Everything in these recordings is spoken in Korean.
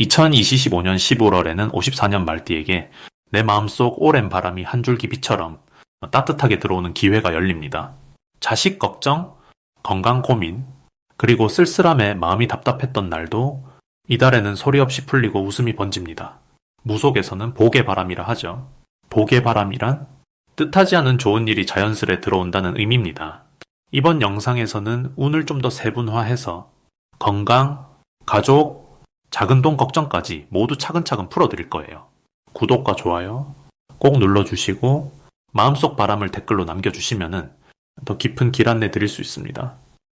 2025년 11월에는 54년 말띠에게 내 마음속 오랜 바람이 한 줄기 비처럼 따뜻하게 들어오는 기회가 열립니다. 자식 걱정, 건강 고민, 그리고 쓸쓸함에 마음이 답답했던 날도 이달에는 소리 없이 풀리고 웃음이 번집니다. 무속에서는 복의 바람이라 하죠. 복의 바람이란 뜻하지 않은 좋은 일이 자연스레 들어온다는 의미입니다. 이번 영상에서는 운을 좀 더 세분화해서 건강, 가족, 작은 돈 걱정까지 모두 차근차근 풀어드릴 거예요. 구독과 좋아요 꼭 눌러주시고 마음속 바람을 댓글로 남겨주시면 더 깊은 길 안내 드릴 수 있습니다.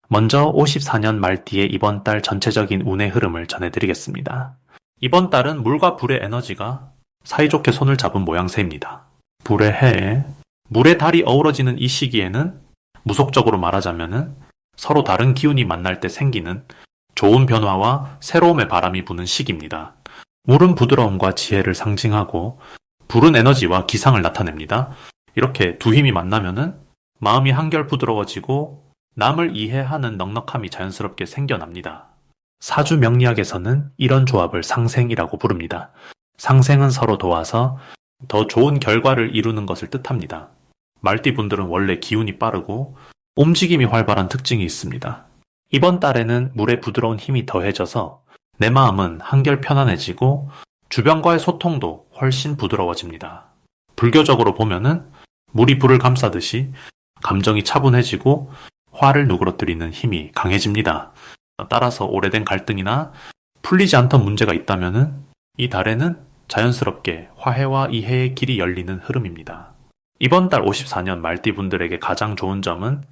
먼저 54년 말띠의 이번 달 전체적인 운의 흐름을 전해드리겠습니다. 이번 달은 물과 불의 에너지가 사이좋게 손을 잡은 모양새입니다. 불의 해에 물의 달이 어우러지는 이 시기에는 무속적으로 말하자면은 서로 다른 기운이 만날 때 생기는 좋은 변화와 새로움의 바람이 부는 시기입니다. 물은 부드러움과 지혜를 상징하고 불은 에너지와 기상을 나타냅니다. 이렇게 두 힘이 만나면은 마음이 한결 부드러워지고 남을 이해하는 넉넉함이 자연스럽게 생겨납니다. 사주 명리학에서는 이런 조합을 상생이라고 부릅니다. 상생은 서로 도와서 더 좋은 결과를 이루는 것을 뜻합니다. 말띠 분들은 원래 기운이 빠르고 움직임이 활발한 특징이 있습니다. 이번 달에는 물의 부드러운 힘이 더해져서 내 마음은 한결 편안해지고 주변과의 소통도 훨씬 부드러워집니다. 불교적으로 보면은 물이 불을 감싸듯이 감정이 차분해지고 화를 누그러뜨리는 힘이 강해집니다. 따라서 오래된 갈등이나 풀리지 않던 문제가 있다면은 이 달에는 자연스럽게 화해와 이해의 길이 열리는 흐름입니다. 이번 달 54년 말띠 분들에게 가장 좋은 점은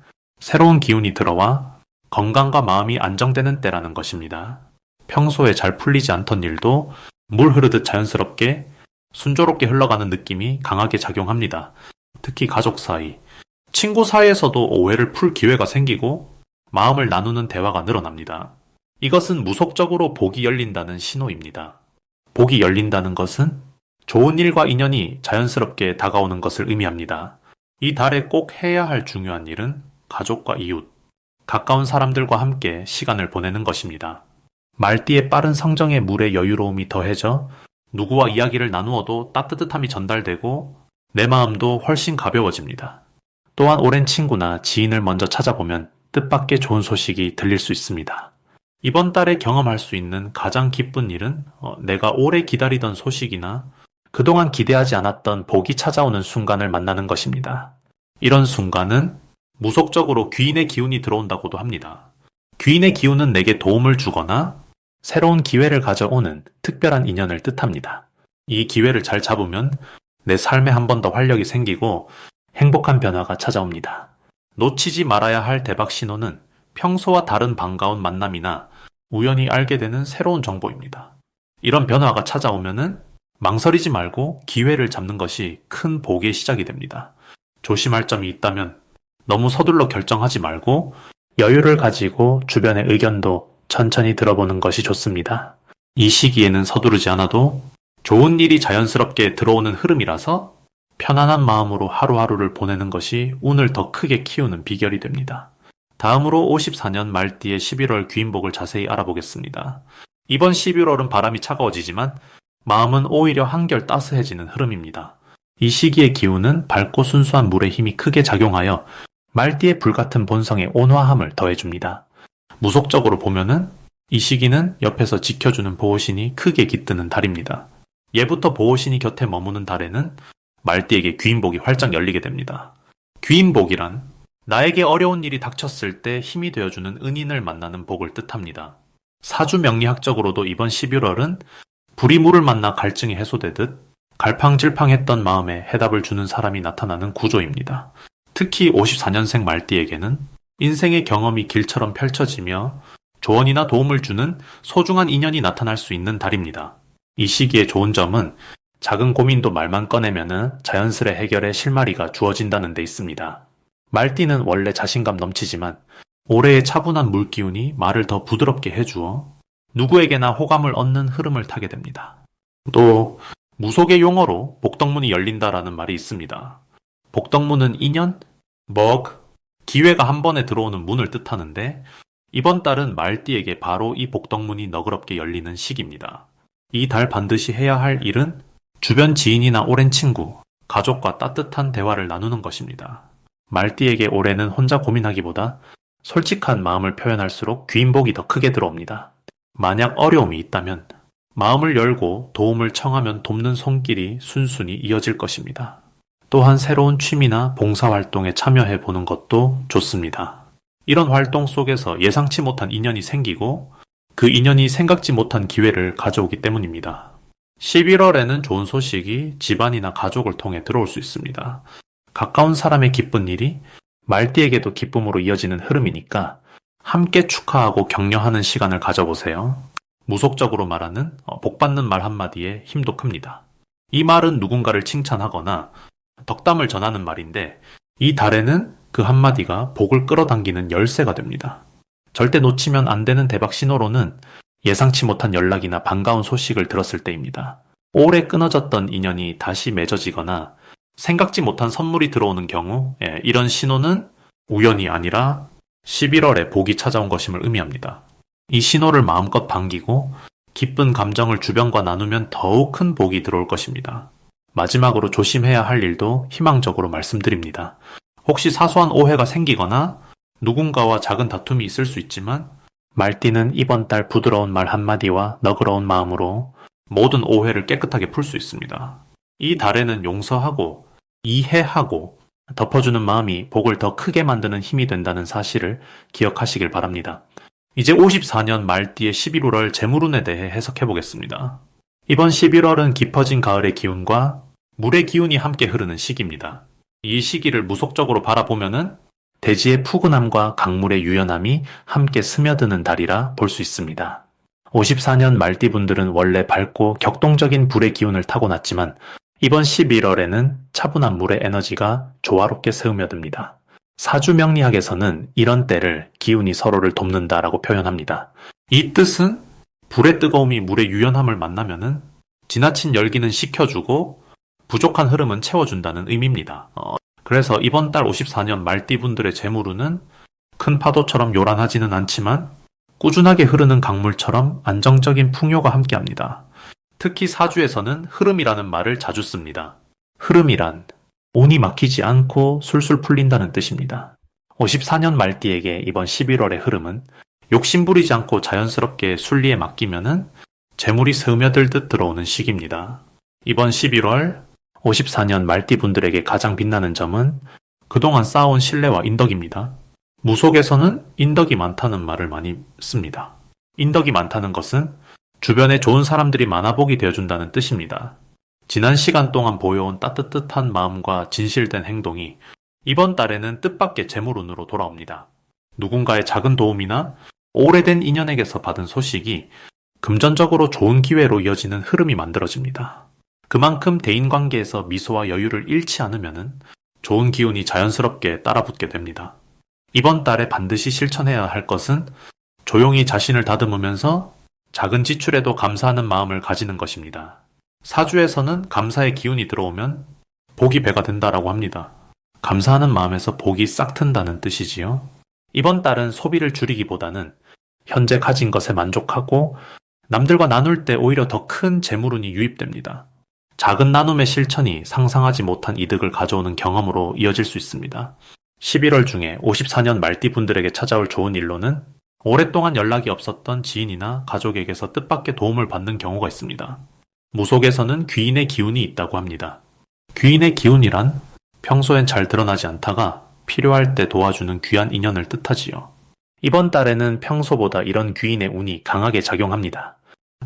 새로운 기운이 들어와 건강과 마음이 안정되는 때라는 것입니다. 평소에 잘 풀리지 않던 일도 물 흐르듯 자연스럽게 순조롭게 흘러가는 느낌이 강하게 작용합니다. 특히 가족 사이, 친구 사이에서도 오해를 풀 기회가 생기고 마음을 나누는 대화가 늘어납니다. 이것은 무속적으로 복이 열린다는 신호입니다. 복이 열린다는 것은 좋은 일과 인연이 자연스럽게 다가오는 것을 의미합니다. 이 달에 꼭 해야 할 중요한 일은 가족과 이웃, 가까운 사람들과 함께 시간을 보내는 것입니다. 말띠의 빠른 성정의 물의 여유로움이 더해져 누구와 이야기를 나누어도 따뜻함이 전달되고 내 마음도 훨씬 가벼워집니다. 또한 오랜 친구나 지인을 먼저 찾아보면 뜻밖의 좋은 소식이 들릴 수 있습니다. 이번 달에 경험할 수 있는 가장 기쁜 일은 어, 내가 오래 기다리던 소식이나 그동안 기대하지 않았던 복이 찾아오는 순간을 만나는 것입니다. 이런 순간은 무속적으로 귀인의 기운이 들어온다고도 합니다. 귀인의 기운은 내게 도움을 주거나 새로운 기회를 가져오는 특별한 인연을 뜻합니다. 이 기회를 잘 잡으면 내 삶에 한 번 더 활력이 생기고 행복한 변화가 찾아옵니다. 놓치지 말아야 할 대박 신호는 평소와 다른 반가운 만남이나 우연히 알게 되는 새로운 정보입니다. 이런 변화가 찾아오면은 망설이지 말고 기회를 잡는 것이 큰 복의 시작이 됩니다. 조심할 점이 있다면 너무 서둘러 결정하지 말고 여유를 가지고 주변의 의견도 천천히 들어보는 것이 좋습니다. 이 시기에는 서두르지 않아도 좋은 일이 자연스럽게 들어오는 흐름이라서 편안한 마음으로 하루하루를 보내는 것이 운을 더 크게 키우는 비결이 됩니다. 다음으로 54년 말띠의 11월 귀인복을 자세히 알아보겠습니다. 이번 11월은 바람이 차가워지지만 마음은 오히려 한결 따스해지는 흐름입니다. 이 시기의 기운은 밝고 순수한 물의 힘이 크게 작용하여 말띠의 불같은 본성의 온화함을 더해줍니다. 무속적으로 보면은 이 시기는 옆에서 지켜주는 보호신이 크게 깃드는 달입니다. 예부터 보호신이 곁에 머무는 달에는 말띠에게 귀인복이 활짝 열리게 됩니다. 귀인복이란 나에게 어려운 일이 닥쳤을 때 힘이 되어주는 은인을 만나는 복을 뜻합니다. 사주 명리학적으로도 이번 11월은 불이 물을 만나 갈증이 해소되듯 갈팡질팡했던 마음에 해답을 주는 사람이 나타나는 구조입니다. 특히 54년생 말띠에게는 인생의 경험이 길처럼 펼쳐지며 조언이나 도움을 주는 소중한 인연이 나타날 수 있는 달입니다. 이 시기의 좋은 점은 작은 고민도 말만 꺼내면 자연스레 해결에 실마리가 주어진다는 데 있습니다. 말띠는 원래 자신감 넘치지만 올해의 차분한 물기운이 말을 더 부드럽게 해주어 누구에게나 호감을 얻는 흐름을 타게 됩니다. 또 무속의 용어로 복덕문이 열린다라는 말이 있습니다. 복덕문은 인연, 먹, 기회가 한 번에 들어오는 문을 뜻하는데 이번 달은 말띠에게 바로 이 복덕문이 너그럽게 열리는 시기입니다. 이 달 반드시 해야 할 일은 주변 지인이나 오랜 친구, 가족과 따뜻한 대화를 나누는 것입니다. 말띠에게 올해는 혼자 고민하기보다 솔직한 마음을 표현할수록 귀인복이 더 크게 들어옵니다. 만약 어려움이 있다면 마음을 열고 도움을 청하면 돕는 손길이 순순히 이어질 것입니다. 또한 새로운 취미나 봉사활동에 참여해 보는 것도 좋습니다. 이런 활동 속에서 예상치 못한 인연이 생기고 그 인연이 생각지 못한 기회를 가져오기 때문입니다. 11월에는 좋은 소식이 집안이나 가족을 통해 들어올 수 있습니다. 가까운 사람의 기쁜 일이 말띠에게도 기쁨으로 이어지는 흐름이니까 함께 축하하고 격려하는 시간을 가져보세요. 무속적으로 말하는 어, 복받는 말 한마디에 힘도 큽니다. 이 말은 누군가를 칭찬하거나 덕담을 전하는 말인데 이 달에는 그 한마디가 복을 끌어당기는 열쇠가 됩니다. 절대 놓치면 안 되는 대박 신호로는 예상치 못한 연락이나 반가운 소식을 들었을 때입니다. 오래 끊어졌던 인연이 다시 맺어지거나 생각지 못한 선물이 들어오는 경우 예, 이런 신호는 우연이 아니라 11월에 복이 찾아온 것임을 의미합니다. 이 신호를 마음껏 반기고 기쁜 감정을 주변과 나누면 더욱 큰 복이 들어올 것입니다. 마지막으로 조심해야 할 일도 희망적으로 말씀드립니다. 혹시 사소한 오해가 생기거나 누군가와 작은 다툼이 있을 수 있지만 말띠는 이번 달 부드러운 말 한마디와 너그러운 마음으로 모든 오해를 깨끗하게 풀 수 있습니다. 이 달에는 용서하고 이해하고 덮어주는 마음이 복을 더 크게 만드는 힘이 된다는 사실을 기억하시길 바랍니다. 이제 54년 말띠의 11월 재물운에 대해 해석해 보겠습니다. 이번 11월은 깊어진 가을의 기운과 물의 기운이 함께 흐르는 시기입니다. 이 시기를 무속적으로 바라보면은 대지의 푸근함과 강물의 유연함이 함께 스며드는 달이라 볼 수 있습니다. 54년 말띠분들은 원래 밝고 격동적인 불의 기운을 타고났지만 이번 11월에는 차분한 물의 에너지가 조화롭게 스며듭니다. 사주 명리학에서는 이런 때를 기운이 서로를 돕는다라고 표현합니다. 이 뜻은 불의 뜨거움이 물의 유연함을 만나면은 지나친 열기는 식혀주고 부족한 흐름은 채워준다는 의미입니다. 어, 그래서 이번 달 54년 말띠분들의 재물운은 큰 파도처럼 요란하지는 않지만 꾸준하게 흐르는 강물처럼 안정적인 풍요가 함께합니다. 특히 사주에서는 흐름이라는 말을 자주 씁니다. 흐름이란 운이 막히지 않고 술술 풀린다는 뜻입니다. 54년 말띠에게 이번 11월의 흐름은 욕심부리지 않고 자연스럽게 순리에 맡기면은 재물이 스며들듯 들어오는 시기입니다. 이번 11월 54년 말띠분들에게 가장 빛나는 점은 그동안 쌓아온 신뢰와 인덕입니다. 무속에서는 인덕이 많다는 말을 많이 씁니다. 인덕이 많다는 것은 주변에 좋은 사람들이 많아보게 되어준다는 뜻입니다. 지난 시간 동안 보여온 따뜻한 마음과 진실된 행동이 이번 달에는 뜻밖의 재물운으로 돌아옵니다. 누군가의 작은 도움이나 오래된 인연에게서 받은 소식이 금전적으로 좋은 기회로 이어지는 흐름이 만들어집니다. 그만큼 대인관계에서 미소와 여유를 잃지 않으면 좋은 기운이 자연스럽게 따라붙게 됩니다. 이번 달에 반드시 실천해야 할 것은 조용히 자신을 다듬으면서 작은 지출에도 감사하는 마음을 가지는 것입니다. 사주에서는 감사의 기운이 들어오면 복이 배가 된다라고 합니다. 감사하는 마음에서 복이 싹 튼다는 뜻이지요. 이번 달은 소비를 줄이기보다는 현재 가진 것에 만족하고 남들과 나눌 때 오히려 더 큰 재물운이 유입됩니다. 작은 나눔의 실천이 상상하지 못한 이득을 가져오는 경험으로 이어질 수 있습니다. 11월 중에 54년 말띠 분들에게 찾아올 좋은 일로는 오랫동안 연락이 없었던 지인이나 가족에게서 뜻밖의 도움을 받는 경우가 있습니다. 무속에서는 귀인의 기운이 있다고 합니다. 귀인의 기운이란 평소엔 잘 드러나지 않다가 필요할 때 도와주는 귀한 인연을 뜻하지요. 이번 달에는 평소보다 이런 귀인의 운이 강하게 작용합니다.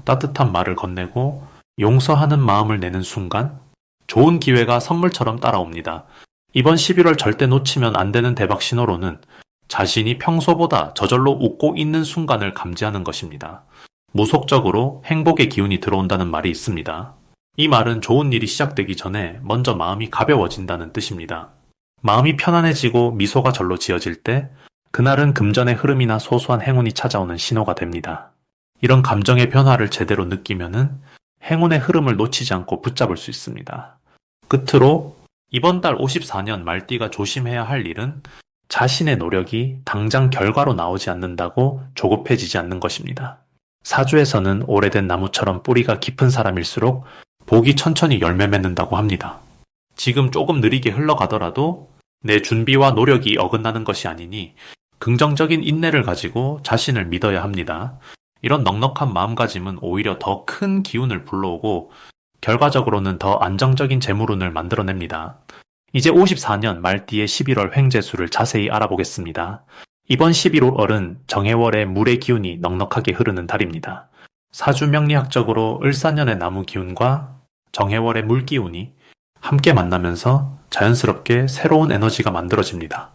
따뜻한 말을 건네고 용서하는 마음을 내는 순간 좋은 기회가 선물처럼 따라옵니다. 이번 11월 절대 놓치면 안 되는 대박 신호로는 자신이 평소보다 저절로 웃고 있는 순간을 감지하는 것입니다. 무속적으로 행복의 기운이 들어온다는 말이 있습니다. 이 말은 좋은 일이 시작되기 전에 먼저 마음이 가벼워진다는 뜻입니다. 마음이 편안해지고 미소가 절로 지어질 때 그날은 금전의 흐름이나 소소한 행운이 찾아오는 신호가 됩니다. 이런 감정의 변화를 제대로 느끼면은 행운의 흐름을 놓치지 않고 붙잡을 수 있습니다. 끝으로 이번 달 54년 말띠가 조심해야 할 일은 자신의 노력이 당장 결과로 나오지 않는다고 조급해지지 않는 것입니다. 사주에서는 오래된 나무처럼 뿌리가 깊은 사람일수록 복이 천천히 열매 맺는다고 합니다. 지금 조금 느리게 흘러가더라도 내 준비와 노력이 어긋나는 것이 아니니 긍정적인 인내를 가지고 자신을 믿어야 합니다. 이런 넉넉한 마음가짐은 오히려 더 큰 기운을 불러오고 결과적으로는 더 안정적인 재물운을 만들어냅니다. 이제 54년 말띠의 11월 횡재수를 자세히 알아보겠습니다. 이번 11월은 정해월의 물의 기운이 넉넉하게 흐르는 달입니다. 사주 명리학적으로 을사년의 나무 기운과 정해월의 물 기운이 함께 만나면서 자연스럽게 새로운 에너지가 만들어집니다.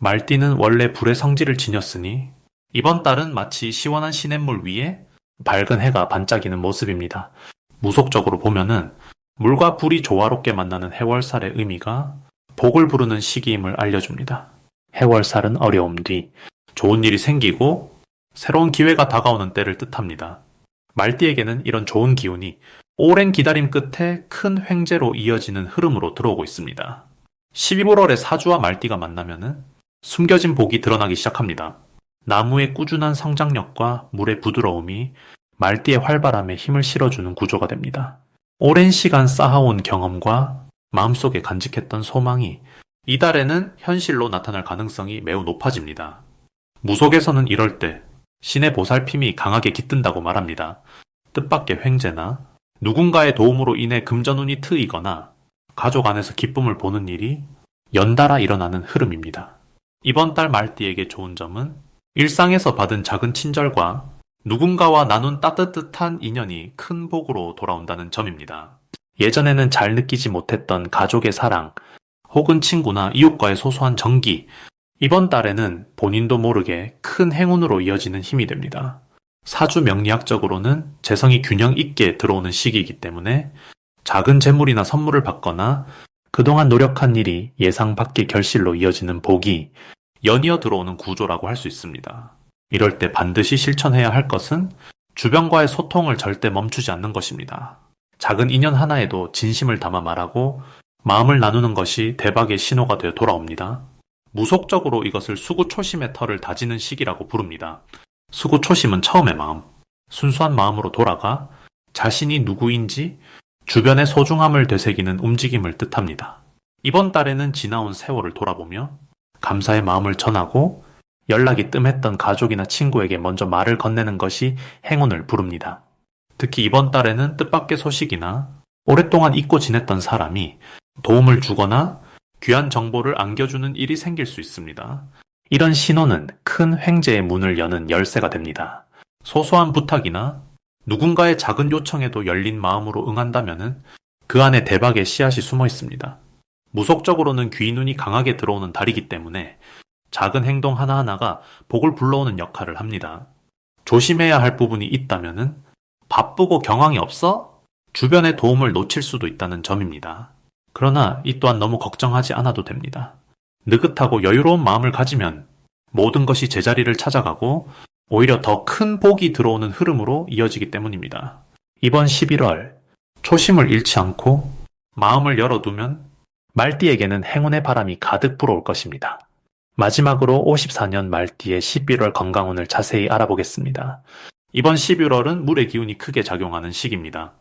말띠는 원래 불의 성질을 지녔으니 이번 달은 마치 시원한 시냇물 위에 밝은 해가 반짝이는 모습입니다. 무속적으로 보면은 물과 불이 조화롭게 만나는 해월살의 의미가 복을 부르는 시기임을 알려줍니다. 해월살은 어려움 뒤 좋은 일이 생기고 새로운 기회가 다가오는 때를 뜻합니다. 말띠에게는 이런 좋은 기운이 오랜 기다림 끝에 큰 횡재로 이어지는 흐름으로 들어오고 있습니다. 11월에 사주와 말띠가 만나면은 숨겨진 복이 드러나기 시작합니다. 나무의 꾸준한 성장력과 물의 부드러움이 말띠의 활발함에 힘을 실어주는 구조가 됩니다. 오랜 시간 쌓아온 경험과 마음속에 간직했던 소망이 이달에는 현실로 나타날 가능성이 매우 높아집니다. 무속에서는 이럴 때 신의 보살핌이 강하게 깃든다고 말합니다. 뜻밖의 횡재나 누군가의 도움으로 인해 금전운이 트이거나 가족 안에서 기쁨을 보는 일이 연달아 일어나는 흐름입니다. 이번 달 말띠에게 좋은 점은 일상에서 받은 작은 친절과 누군가와 나눈 따뜻한 인연이 큰 복으로 돌아온다는 점입니다. 예전에는 잘 느끼지 못했던 가족의 사랑, 혹은 친구나 이웃과의 소소한 정기, 이번 달에는 본인도 모르게 큰 행운으로 이어지는 힘이 됩니다. 사주 명리학적으로는 재성이 균형 있게 들어오는 시기이기 때문에 작은 재물이나 선물을 받거나 그동안 노력한 일이 예상 밖의 결실로 이어지는 복이 연이어 들어오는 구조라고 할 수 있습니다. 이럴 때 반드시 실천해야 할 것은 주변과의 소통을 절대 멈추지 않는 것입니다. 작은 인연 하나에도 진심을 담아 말하고 마음을 나누는 것이 대박의 신호가 되어 돌아옵니다. 무속적으로 이것을 수구초심의 털을 다지는 시기라고 부릅니다. 수구초심은 처음의 마음, 순수한 마음으로 돌아가 자신이 누구인지 주변의 소중함을 되새기는 움직임을 뜻합니다. 이번 달에는 지나온 세월을 돌아보며 감사의 마음을 전하고 연락이 뜸했던 가족이나 친구에게 먼저 말을 건네는 것이 행운을 부릅니다. 특히 이번 달에는 뜻밖의 소식이나 오랫동안 잊고 지냈던 사람이 도움을 주거나 귀한 정보를 안겨주는 일이 생길 수 있습니다. 이런 신호는 큰 횡재의 문을 여는 열쇠가 됩니다. 소소한 부탁이나 누군가의 작은 요청에도 열린 마음으로 응한다면 그 안에 대박의 씨앗이 숨어 있습니다. 무속적으로는 귀 눈이 강하게 들어오는 달이기 때문에 작은 행동 하나하나가 복을 불러오는 역할을 합니다. 조심해야 할 부분이 있다면 바쁘고 경황이 없어 주변의 도움을 놓칠 수도 있다는 점입니다. 그러나 이 또한 너무 걱정하지 않아도 됩니다. 느긋하고 여유로운 마음을 가지면 모든 것이 제자리를 찾아가고 오히려 더 큰 복이 들어오는 흐름으로 이어지기 때문입니다. 이번 11월 초심을 잃지 않고 마음을 열어두면 말띠에게는 행운의 바람이 가득 불어올 것입니다. 마지막으로 54년 말띠의 11월 건강운을 자세히 알아보겠습니다. 이번 11월은 물의 기운이 크게 작용하는 시기입니다.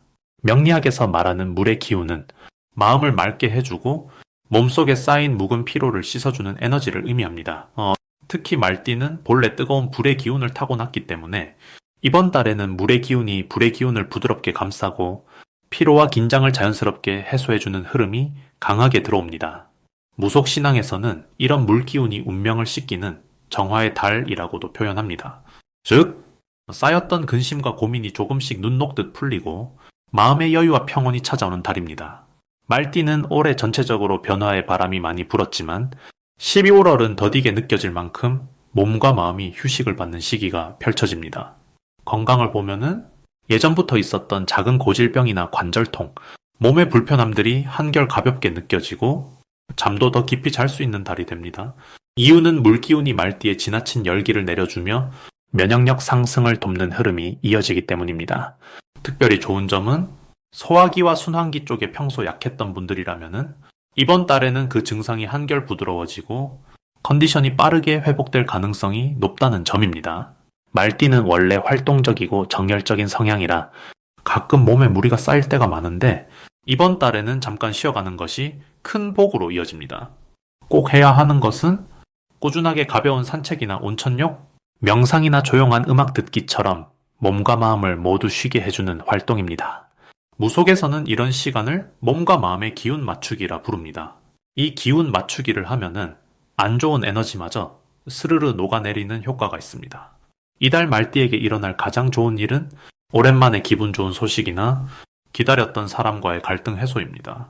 명리학에서 말하는 물의 기운은 마음을 맑게 해주고 몸속에 쌓인 묵은 피로를 씻어주는 에너지를 의미합니다. 어, 특히 말띠는 본래 뜨거운 불의 기운을 타고났기 때문에 이번 달에는 물의 기운이 불의 기운을 부드럽게 감싸고 피로와 긴장을 자연스럽게 해소해주는 흐름이 강하게 들어옵니다. 무속 신앙에서는 이런 물 기운이 운명을 씻기는 정화의 달이라고도 표현합니다. 즉, 쌓였던 근심과 고민이 조금씩 눈 녹듯 풀리고 마음의 여유와 평온이 찾아오는 달입니다. 말띠는 올해 전체적으로 변화의 바람이 많이 불었지만 12월은 더디게 느껴질 만큼 몸과 마음이 휴식을 받는 시기가 펼쳐집니다. 건강을 보면은 예전부터 있었던 작은 고질병이나 관절통, 몸의 불편함들이 한결 가볍게 느껴지고 잠도 더 깊이 잘 수 있는 달이 됩니다. 이유는 물기운이 말띠에 지나친 열기를 내려주며 면역력 상승을 돕는 흐름이 이어지기 때문입니다. 특별히 좋은 점은 소화기와 순환기 쪽에 평소 약했던 분들이라면은 이번 달에는 그 증상이 한결 부드러워지고 컨디션이 빠르게 회복될 가능성이 높다는 점입니다. 말띠는 원래 활동적이고 정열적인 성향이라 가끔 몸에 무리가 쌓일 때가 많은데 이번 달에는 잠깐 쉬어가는 것이 큰 복으로 이어집니다. 꼭 해야 하는 것은 꾸준하게 가벼운 산책이나 온천욕, 명상이나 조용한 음악 듣기처럼 몸과 마음을 모두 쉬게 해주는 활동입니다. 무속에서는 이런 시간을 몸과 마음의 기운 맞추기라 부릅니다. 이 기운 맞추기를 하면은 안 좋은 에너지마저 스르르 녹아내리는 효과가 있습니다. 이달 말띠에게 일어날 가장 좋은 일은 오랜만에 기분 좋은 소식이나 기다렸던 사람과의 갈등 해소입니다.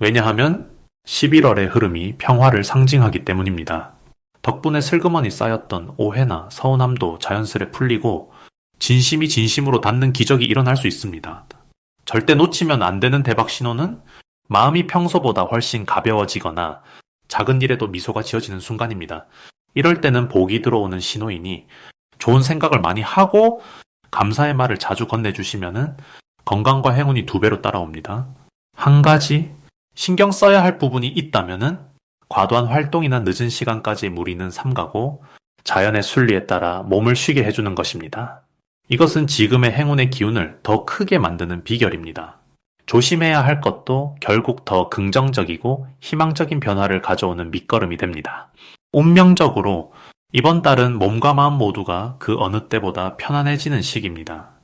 왜냐하면 11월의 흐름이 평화를 상징하기 때문입니다. 덕분에 슬그머니 쌓였던 오해나 서운함도 자연스레 풀리고 진심이 진심으로 닿는 기적이 일어날 수 있습니다. 절대 놓치면 안 되는 대박 신호는 마음이 평소보다 훨씬 가벼워지거나 작은 일에도 미소가 지어지는 순간입니다. 이럴 때는 복이 들어오는 신호이니 좋은 생각을 많이 하고 감사의 말을 자주 건네주시면은 건강과 행운이 두 배로 따라옵니다. 한 가지 신경 써야 할 부분이 있다면은 과도한 활동이나 늦은 시간까지 무리는 삼가고 자연의 순리에 따라 몸을 쉬게 해주는 것입니다. 이것은 지금의 행운의 기운을 더 크게 만드는 비결입니다. 조심해야 할 것도 결국 더 긍정적이고 희망적인 변화를 가져오는 밑거름이 됩니다. 운명적으로 이번 달은 몸과 마음 모두가 그 어느 때보다 편안해지는 시기입니다.